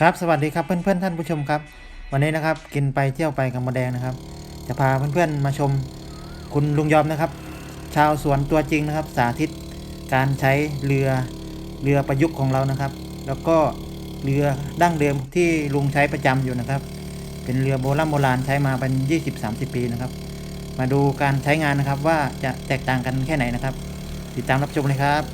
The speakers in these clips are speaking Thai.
ครับสวัสดีครับเพื่อนๆท่านผู้ชมครับ วันนี้นะครับกินไปเที่ยวไปกับมดแดงนะครับ จะพาเพื่อนๆมาชมคุณลุงยอมนะครับ ชาวสวนตัวจริงนะครับ สาธิตการใช้เรือเรือประยุกต์ของเรานะครับ แล้วก็เรือดั้งเดิมที่ลุงใช้ประจำอยู่นะครับ เป็นเรือโบราณโบราณใช้มาเป็น 20-30 ปีนะครับ มาดูการใช้งานนะครับว่าจะแตกต่างกันแค่ไหนนะครับ ติดตามรับชมเลยครับ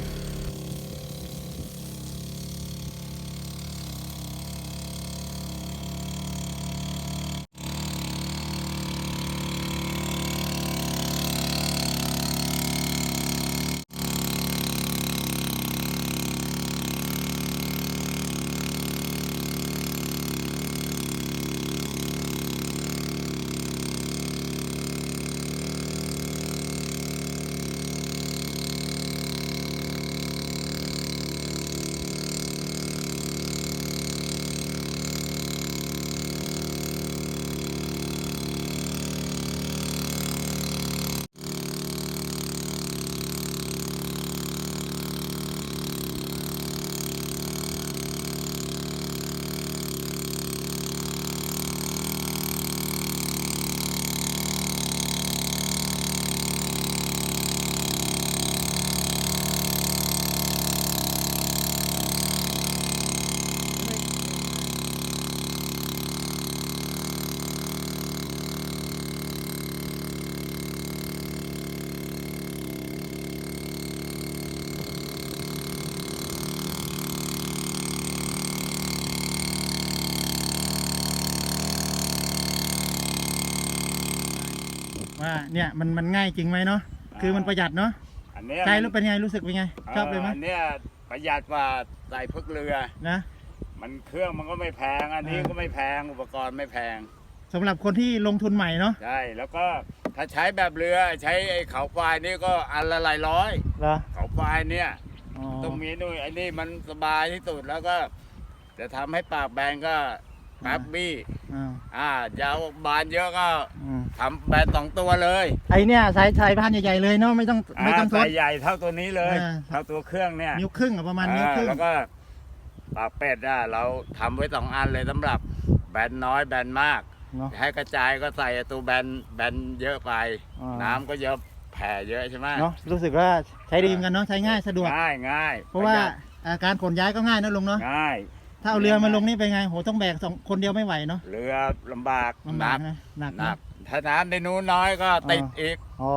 ว่าเนี่ยมันมันง่ายจริงไหมเนาะคือมันประหยัดเนาะอันเนี้ยใช้มันแล้วเป็นไงรู้สึกเป็นไงชอบเลยไหมอันเนี้ยประหยัดกว่าใส่พึกเรือนะมันเครื่องมันก็ไม่แพงอันนี้อ่าก็ไม่แพงอุปกรณ์ไม่แพงสำหรับคนที่ลงทุนใหม่เนาะใช่แล้วก็ถ้าใช้แบบเรือใช้ไอ้เขาควายนี่ก็อันละหลายร้อยเหรอเขาควายเนี่ยอ๋อต้องมีนู่นไอ้นี่มันสบายที่สุดแล้วก็จะทำให้ปากแบนก็ แป๊บบี้อ่าอ่ายาวบานเยอะก็อืมทำแบนสองตัวเลย ไอเนี่ยสายสายพันธุ์ใหญ่ๆเลยเนาะไม่ต้องไม่ต้องทาดใส่ใหญ่เท่าตัวนี้เลย อ่า เท่าตัวเครื่องเนี่ยนิ้วครึ่งอะประมาณนิ้วครึ่งอ่าแล้วก็ปากเป็ดอะเราทำไว้สองอันเลยสำหรับแบนน้อยแบนมาก เนาะ ให้กระจายก็ใส่ตัวแบนแบนเยอะไป อ่า น้ำก็เยอะแผ่เยอะใช่ไหมเนาะรู้สึกว่าใช้ดีเหมือนกันเนาะใช้ง่ายสะดวก ง่ายง่ายเพราะว่าปหยัดอาการขนย้ายก็ง่ายนะลุงเนาะง่าย ถ้าเอาเรือมาลงนี่เป็นไงโหต้องแบกสองคนเดียวไม่ไหวเนาะเรือลำบากลำหบานักกนะหนักหนันะกถ้าน้ำในนู้นน้อยก็ติดอ่าอีก อ๋อ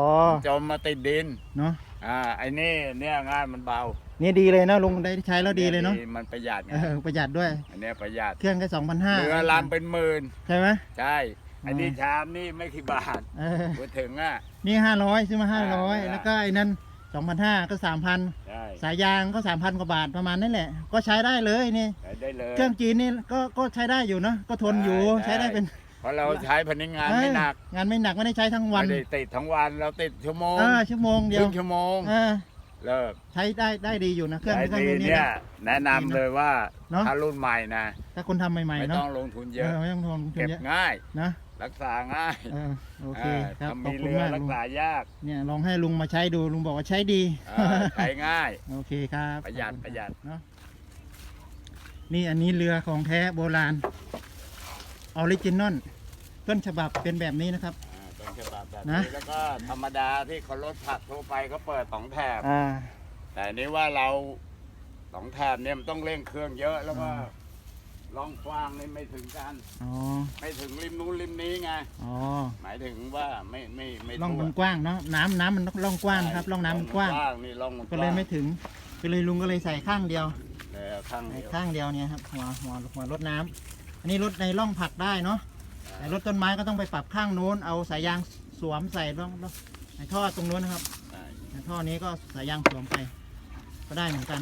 จมมาติดดิน เนาะอ่าไอ้นี่เนี่ยง่ายมันเบานี่ดีเลยนะลุงได้ใช้แล้วดีเลยเนาะมันประหยัดไงเออประหยัดด้วย อันเนี้ยประหยัดเครื่องแค่สองพันห้าเรือลำเป็นหมื่นใช่ไหมใช่ไอ้นี่อ่าชามนี่ไม่กี่บาทเออพูดถึงอะนี่ห้าร้อยซื้อมาห้าร้อยอ่าแล้วก็ไอ้นั่น สองพันห้าก็สามพันใช่สายยางก็สามพันกว่าบาทประมาณนั่นแหละ ก็ใช้ได้เลยนี่ ใช้ได้เลย เครื่องจีนนี่ก็ก็ใช้ได้อยู่เนาะก็ทนอยู่ได้ใช้ได้เป็น เพราะเราใช้พนักงานไม่หนักเอองานไม่หนักไม่ได้ใช้ทั้งวันไม่ได้ติดทั้งวันเราติดชั่วโมงเออชั่วโมงเดีคยวรึ่งชั่วโมงเออเลิกใช้ได้ได้ดีอยู่นะเครื่องใช้เครื่องดีนี้เนี่ยนะแนะนำเลยว่าเนอะ ถ้ารุ่นใหม่นะถ้าคนทำใหม่ไม่ๆเนาะต้องลงทุนเยเออะ อไม่ต้องทนทุนเก็บเยอะง่าย นะ รักษาง่ายเออโอเคเออครับถ้าขอมีบคุณเรือมากรัลุกงษายากเนี่ยลองให้ลุงมาใช้ดูลุงบอกว่าใช้ดี เออใช้ง่าย โอเคครับประหยัดขอบคุณประหยัด เนาะนี่อันนี้เรือของแท้โบราณออริจินอลต้นฉบับเป็นแบบนี้นะครับ อ่าเป็นฉบับแบบนะ นี้แล้วก็ธรรมดาที่เขารถผักทั่วไปก็เปิดสองแถบ อ่า แต่อันนี้ว่าเราสองแถบเนี่ยมันต้องเร่งเครื่องเยอะแล้วก็อ่า ล่องกว้างนี่ไม่ถึงกัน อ๋อ ไม่ถึงริมนู้นริมนี้ไง อ๋อ หมายถึงว่าไม่ไม่ไม่ร่องทั่วมันกว้างเนาะ น้ำน้ำมันร่องกว้างครับ ร่องน้ำมันกว้าง นี่ร่องมันก็เลยไม่ถึง ก็เลยลุงก็เลยใส่ข้างเดียวเออข้างใส่เดียวข้างเดียวเนี่ยครับหัวหัวหัวรดน้ำอันนี้รถในร่องผักได้เนาะ แต่รถต้นไม้ก็ต้องไปปรับข้างโน้น เอาสายยางสวมใส่ร่องร่องในท่อตรงโน้นนะครับ ใช่ในท่อนี้ก็สายยางสวมไป ก็ได้เหมือนกัน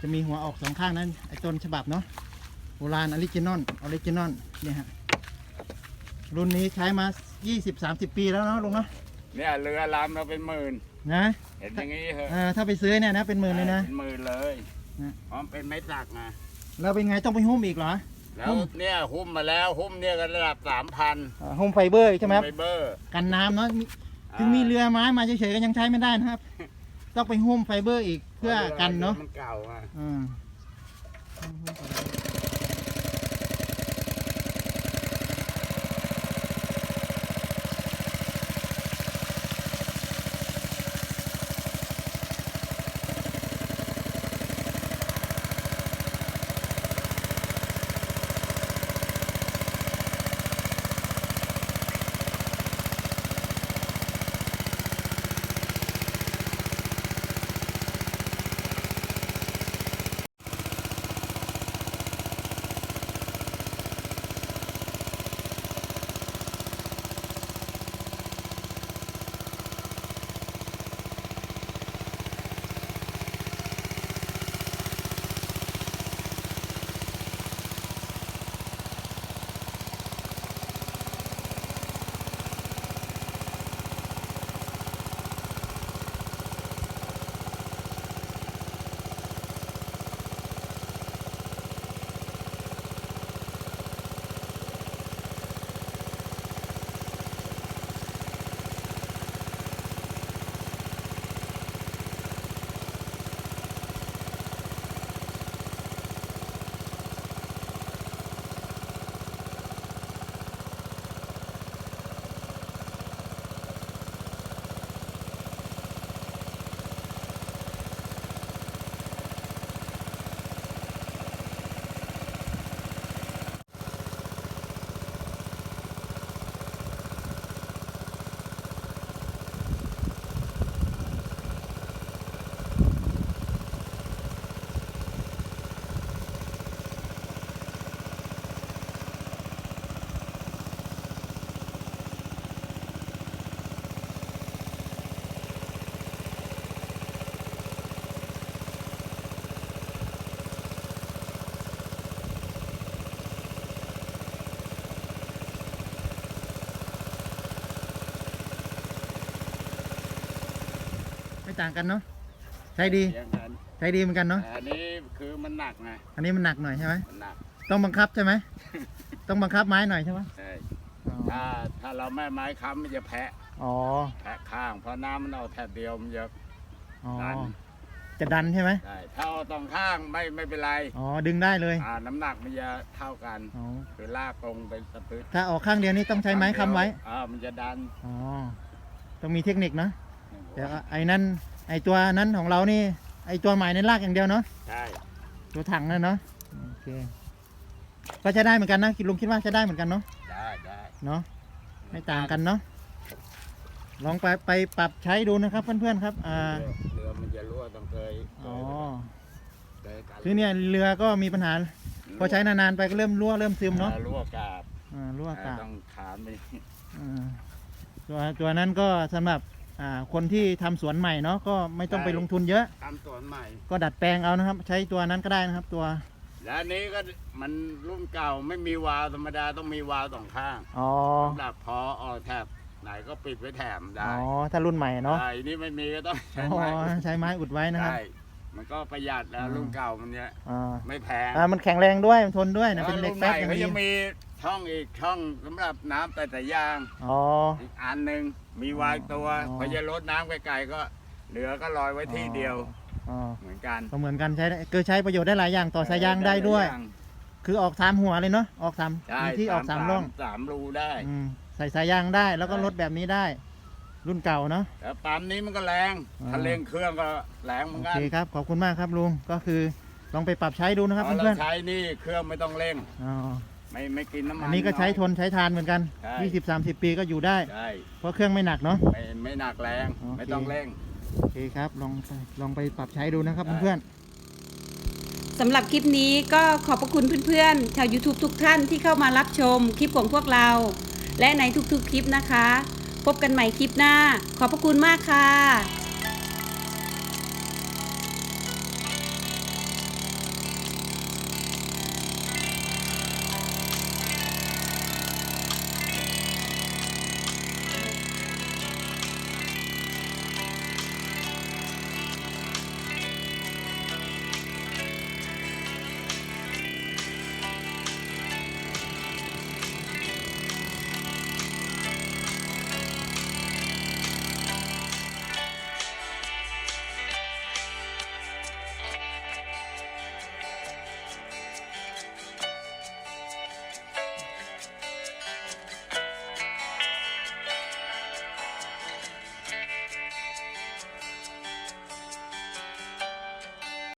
จะมีหัวออกสองข้างนั้นไอ้ต้นฉบับเนาะ โบราณออริจินอลออริจินอลเนี่ยฮะรุ่นนี้ใช้มา 20-30 ปีแล้วเนาะลุงเนาะเนี่ยเรือลำเราเป็นหมื่นนะเห็นอย่างนี้เหรอะเออถ้าไปซื้อเนี่ยนะเป็นหมื่นเลยนะเป็นหมื่นเลยนะเพราะมันเป็นไม้สักนะเราเป็นไงต้องไปหุ้มอีกเหรอแล้วหุ้มเนี่ยหุ้มมาแล้วหุ้มเนี่ยก็ระดับสามพันอ่าหุ้มไฟเบอร์ใช่ไหมครับไฟเบอร์กันน้ำเนาะมีถึงมีเรือไม้มาเฉยๆก็ยังใช้ไม่ได้นะครับ ต้องไปหุ้มไฟเบอร์อีกเพื่อกันเนาะมันเก่าอะ ต่างกันเนาะใช้ดีเลี้ยงกันใช้ดีเหมือนกันเนาะแต่อันนี้คือมันหนักไงอันนี้มันหนักหน่อยใช่ไหมมันหนักต้องบังคับใช่ไหม ต้องบังคับไม้หน่อยใช่ไหมใช่อ๋อถ้าถ้าเราไม่ไม้ค้ำมันจะแพะอ๋อแพะข้างเพราะน้ำมันเอาแถบเดียวมันจะ อ๋อดัน จะดันใช่ไหมได้ถ้าเอาตรงข้างไม่ไม่เป็นไรอ๋อดึงได้เลยอ่าน้ำหนักมันจะเท่ากัน อ๋อคือลากตรงไปสะพืชถ้าออกข้างเดียวนี่ต้องใช้ไม้ค้ำไว้อ่ามันจะดันอ๋อต้องมีเทคนิคนะ แต่ว่าไอ้นั่นไอ้ตัวนั้นของเรานี่ไอ้ตัวใหม่ในนลากอย่างเดียวเนาะใช่ตัวถังนั่นเนาะโอเคก็ใช้ได้เหมือนกันนะคิดลุงคิดว่าใช้ได้เหมือนกันเนาะได้ได้เนาะไม่ต่างกันเนาะลองไปไปปรับใช้ดูนะครับเพื่อนๆครับอ่าเรือมันจะรั่วต้องเคยอ๋อเคยกันคือเนี่ยเรือก็มีปัญหาพอใช้นานๆไปก็เริ่มรั่วเริ่มซึมเนาะอ่รั่วกาบอ่ารั่วอากาศต้องถามไปอ่าตัวตัวนั้นก็สำหรับ อ่าคนที่ทำสวนใหม่เนาะก็ไม่ต้องไปลงทุนเยอะ ทำสวนใหม่ ก็ดัดแปลงเอานะครับ ใช้ตัวนั้นก็ได้นะครับ ตัวและอันนี้ก็มันรุ่นเก่าไม่มีวาล์วธรรมดาต้องมีวาล์วสองข้างอ๋อสำหรับพอออกแถบไหนก็ปิดไว้แถมอ๋ได้อถ้ารุ่นใหม่เนาะใช่นี่ไม่มีก็ต้องใช้อ๋อไม้ใช้ไม้อุดไว้นะครับ ใช่มันก็ประหยัดแล้วอืมรุ่นเก่ามันเนี้ยอ่าไม่แพงอ่ามันแข็งแรงด้วยมันทนด้วยนะแล้วเป็นเหล็รุ่กนใหแป๊บม่อย่างเขาดียังมี ช่องอีกช่องสำหรับน้ำแต่แต่ยาง อ๋อ อีกอันหนึ่งมีวาล์วตัวอ๋อ พอจะลดน้ำไกลๆก็เหลือก็ลอยไว้ที่เดียวอ๋อเหมือนกันก็เหมือนกันใช้ได้คือใช้ประโยชน์ได้หลายอย่างต่อสายยางได้ด้วยคือออกสามหัวเลยเนาะออกสามใช่มีที่ออกสามร่องสามรูได้ อืมใส่สายยางได้แล้วก็ใช่ รถแบบนี้ได้ รุ่นเก่าเนาะแล้วปั๊มนี้มันก็แรงอ่า ถ้าเร่งเครื่องก็แรงเหมืโออนกัเคนครับขอบคุณมากครับลุงก็คือลองไปปรับใช้ดูนะครับพอเพื่เราอนใช้นี่เครื่องไม่ต้องเร่ง ๆอ๋อ ไม่ไม่กินน้ำมันอันนี้ก็ใช้ทอยนใช้ทานเหมือนกันใช่20 30 ปีก็อยู่ได้ ใช่เพราะเครื่องไม่หนักเนาะ ไม่ไม่หนักแรง โอเค ไม่ต้องเร่ง โอเคครับลองไปลองไปปรับใช้ดูนะครับได้ เพื่อนสำหรับคลิปนี้ก็ขอบพระคุณเพื่อนๆ ชาว YouTube ทุกท่านที่เข้ามารับชมคลิปของพวกเรา และในทุกๆคลิปนะคะ พบกันใหม่คลิปหน้า ขอบพระคุณมากค่ะ